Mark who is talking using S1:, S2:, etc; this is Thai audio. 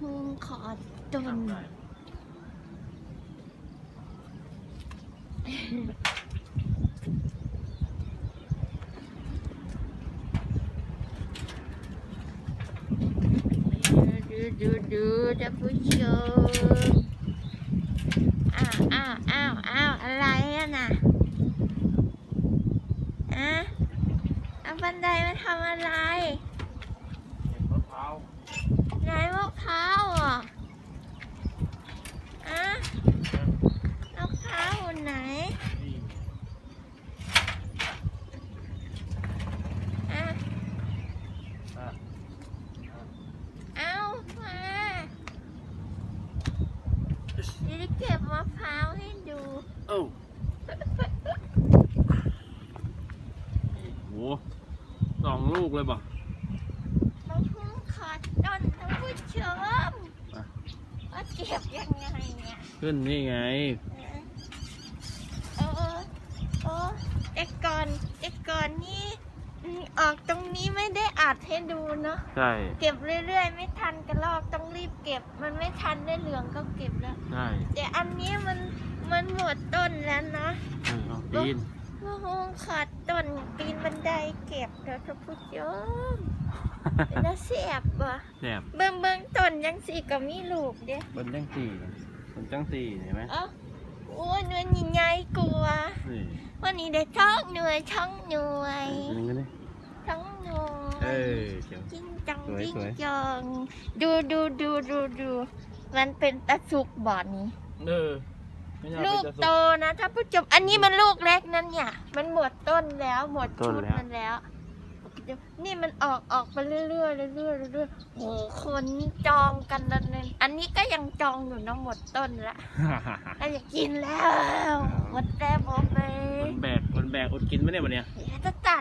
S1: ฮงขอดนดูดูดูท่านผู้ชมอ้าวอ้าวอ้าวอ้าวอะไรอะน่ะอะเอาบันไดมาทำอะไร
S2: มะพร้าว
S1: ไหนมะพร้าวอะอะมะพร้าวอยู่ไหน
S2: นี่
S1: อะ
S2: อะ
S1: เอามา เดี๋ยวจะเก็บมะพร้าวให้ดู
S2: เอ้าโหสองลูกเลยป่ะ
S1: มะพร้าวขอต้นท่านผู้ชม
S2: อะ
S1: ว่าเก็บยังไงเนี่ย
S2: ขึ้นนี่ไง
S1: เออเออแต่ก่อนแต่ก่อนนี่ อืมออกตรงนี้ไม่ได้อัดให้ดูเนาะ
S2: ใช่
S1: เก็บเรื่อยๆ ไม่ทันกระลอกต้องรีบเก็บ มันไม่ทันได้เหลืองก็เก็บแล้ว
S2: ใช่
S1: แต่อันนี้มันมันหมดต้นแล้วนะ
S2: เออเอาปีน
S1: โอ้โหขาดต้นปีนบันไดเก็บแล้วท่านผู้ชมแล้วเสียบว่ะ
S2: แสบ
S1: เบิ่งเบิ่งต้นยังสีก็มีลูกเด้
S2: บนจังสี่บนจังสี่เห็นไหม
S1: เอ้าโอ้ยหน่วยใหญ่ๆกลัว
S2: นี่
S1: วันนี้ได้ท้องหน่วยท้องหน่วย
S2: ดึงกันดิ
S1: ท้องหน่วย
S2: เออเดี๋ยว
S1: จริงจัง
S2: สวย
S1: จริง
S2: สวย
S1: จังดูดูดูดูดูมันเป็นตะสุกบ่อนี้
S2: เออไม่น่า
S1: ลู
S2: ไป
S1: ก
S2: จะ
S1: โต
S2: ก
S1: นะถ้าผู้ชมอันนี้มันลูกเล็กนั่นเนี่ย มันหมดต้นแล้วหมดชุด
S2: แล้ว
S1: มันแล้ว นี่มันออกออกไปเรื่อยๆเรื่อยๆเรื่อยๆโอ้โหคนจองกันนั่นเองอันนี้ก็ยังจองอยู่นะหมดต้นละเราอยากกินแล้วหมดแล้ว
S2: ดกินไหมเนี่ยวันเนี้ย
S1: จะตัด